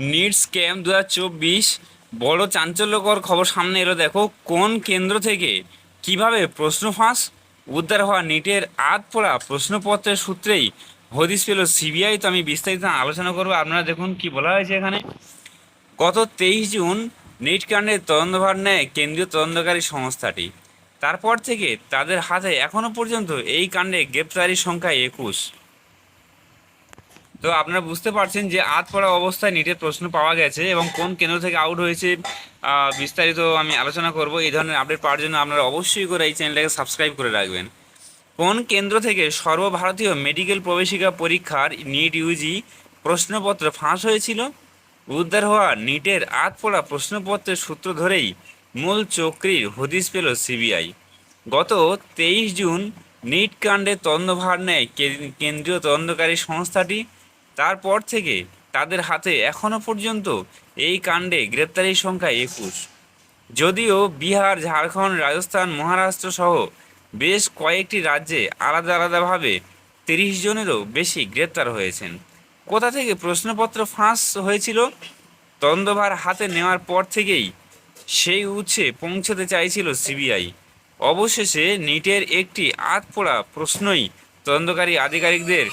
NEET scam দু বড় চাঞ্চল্যকর খবর সামনে এলো, দেখো, কোন কেন্দ্র থেকে কীভাবে প্রশ্ন ফাঁস? উদ্ধার হওয়া নিটের আধ পড়া প্রশ্নপত্রের সূত্রেই হদিস পেল সিবিআই। তো আমি বিস্তারিত আলোচনা করব। আপনারা দেখুন কি বলা হয়েছে এখানে। গত তেইশ জুন নিট কাণ্ডের তদন্তভার নেয় কেন্দ্রীয় তদন্তকারী সংস্থাটি। তারপর থেকে তাদের হাতে এখনও পর্যন্ত এই কাণ্ডে গ্রেপ্তারির সংখ্যা একুশ। তো আপনারা বুঝতে পারছেন যে আধ পড়া অবস্থায় নিটের প্রশ্ন পাওয়া গেছে এবং কোন কেন্দ্র থেকে আউট হয়েছে বিস্তারিত আমি আলোচনা করব। এই ধরনের আপডেট পাওয়ার জন্য আপনারা অবশ্যই করে এই চ্যানেলটাকে সাবস্ক্রাইব করে রাখবেন। কোন কেন্দ্র থেকে সর্বভারতীয় মেডিকেল প্রবেশিকা পরীক্ষার নিট ইউজি প্রশ্নপত্র ফাঁস হয়েছিল? উদ্ধার হওয়া নিটের আধ পড়া প্রশ্নপত্রের সূত্র ধরেই মূল চক্রির হদিস পেল সিবিআই গত তেইশ জুন নিট কাণ্ডে তদন্তভার নেয় কেন্দ্রীয় তদন্তকারী সংস্থাটি। তারপর থেকে তাদের হাতে এখনও পর্যন্ত এই কাণ্ডে গ্রেপ্তারির সংখ্যা একুশ। যদিও বিহার, ঝাড়খণ্ড, রাজস্থান, মহারাষ্ট্র সহ বেশ কয়েকটি রাজ্যে আলাদা আলাদাভাবে তিরিশ জনেরও বেশি গ্রেপ্তার হয়েছেন। কোথা থেকে প্রশ্নপত্র ফাঁস হয়েছিল? তদন্তভার হাতে নেওয়ার পর থেকেই সেই উৎসে পৌঁছতে চাইছিল সিবিআই। অবশেষে নিটের একটি আধপোড়া প্রশ্নই তদন্তকারী আধিকারিকদের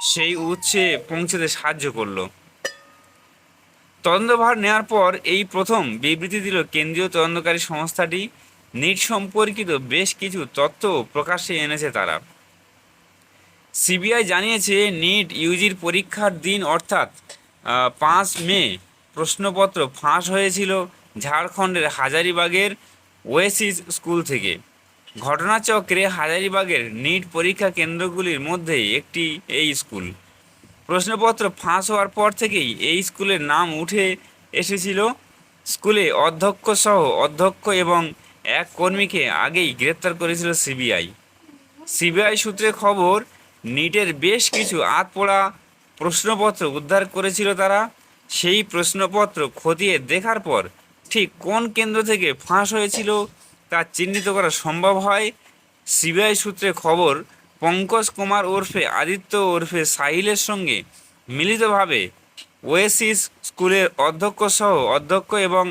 সেই উৎসে পৌঁছতে সাহায্য করল। তদন্তভার নেওয়ার পর এই প্রথম বিবৃতি দিল কেন্দ্রীয় তদন্তকারী সংস্থাটি। নিট সম্পর্কিত বেশ কিছু তথ্য প্রকাশ্যে এনেছে তারা। সিবিআই জানিয়েছে, নিট ইউজির পরীক্ষার দিন অর্থাৎ পাঁচ মে প্রশ্নপত্র ফাঁস হয়েছিল ঝাড়খণ্ডের হাজারিবাগের ওয়েসিস স্কুল থেকে। ঘটনাচক্রে হাজারিবাগের নিট পরীক্ষা কেন্দ্রগুলির মধ্যে একটি এই স্কুল। প্রশ্নপত্র ফাঁস হওয়ার পর থেকেই এই স্কুলের নাম উঠে এসেছিল। স্কুলে অধ্যক্ষ সহ অধ্যক্ষ এবং এক কর্মীকে আগেই গ্রেপ্তার করেছিল সিবিআই। সিবিআই সূত্রে খবর, নিটের বেশ কিছু আতপোড়া প্রশ্নপত্র উদ্ধার করেছিল তারা। সেই প্রশ্নপত্র খতিয়ে দেখার পর ঠিক কোন কেন্দ্র থেকে ফাঁস হয়েছিল তা চিহ্নিত করা সম্ভব হয়? সিবিআই সূত্রে খবর, পঙ্কজ কুমার ওরফে আদিত্য ওরফে সাহিলের সঙ্গে মিলিতভাবে ওয়েসিস স্কুলের অধ্যক্ষ সহ অধ্যক্ষ এবং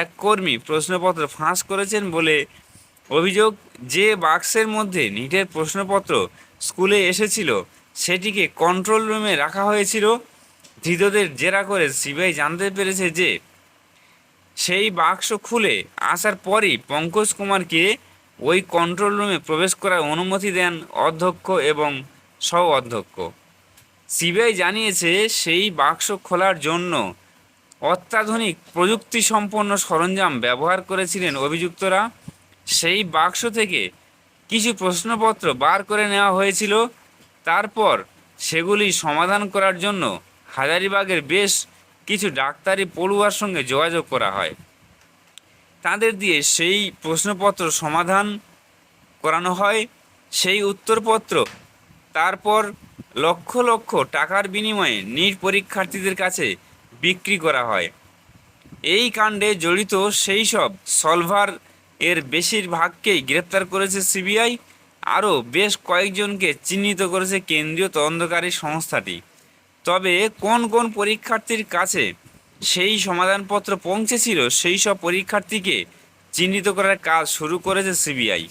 এক কর্মী প্রশ্নপত্র ফাঁস করেছেন বলে অভিযোগ। যে বাক্সের মধ্যে নিটের প্রশ্নপত্র স্কুলে এসেছিল, সেটিকে কন্ট্রোল রুমে রাখা হয়েছিল। ধৃতদের জেরা করে সিবিআই জানতে পেরেছে যে সেই বাক্স খুলে আসার পরই পঙ্কজ কুমারকে ওই কন্ট্রোল রুমে প্রবেশ করার অনুমতি দেন অধ্যক্ষ এবং সহ অধ্যক্ষ। সিবিআই জানিয়েছে সেই বাক্স খোলার জন্য অত্যাধুনিক প্রযুক্তি সম্পন্ন সরঞ্জাম ব্যবহার করেছিলেন অভিযুক্তরা। সেই বাক্স থেকে কিছু প্রশ্নপত্র বার করে নেওয়া হয়েছিল। তারপর সেগুলি সমাধান করার জন্য হাজারিবাগের বেশ কিছু ডাক্তারি পড়ুয়ার সঙ্গে যোগাযোগ করা হয়। তাদের দিয়ে সেই প্রশ্নপত্র সমাধান করানো হয়, সেই উত্তরপত্র, তারপর লক্ষ লক্ষ টাকার বিনিময়ে নিট পরীক্ষার্থীদের কাছে বিক্রি করা হয়। এই কাণ্ডে জড়িত সেই সব সলভার এর বেশিরভাগকেই গ্রেপ্তার করেছে সিবিআই, আরও বেশ কয়েকজনকে চিহ্নিত করেছে কেন্দ্রীয় তদন্তকারী সংস্থাটি। তবে কোন কোন পরীক্ষার্থীর কাছে সেই সমাধানপত্র পৌঁছেছিল, সেই সব পরীক্ষার্থীকে চিহ্নিত করার কাজ শুরু করেছে সিবিআই।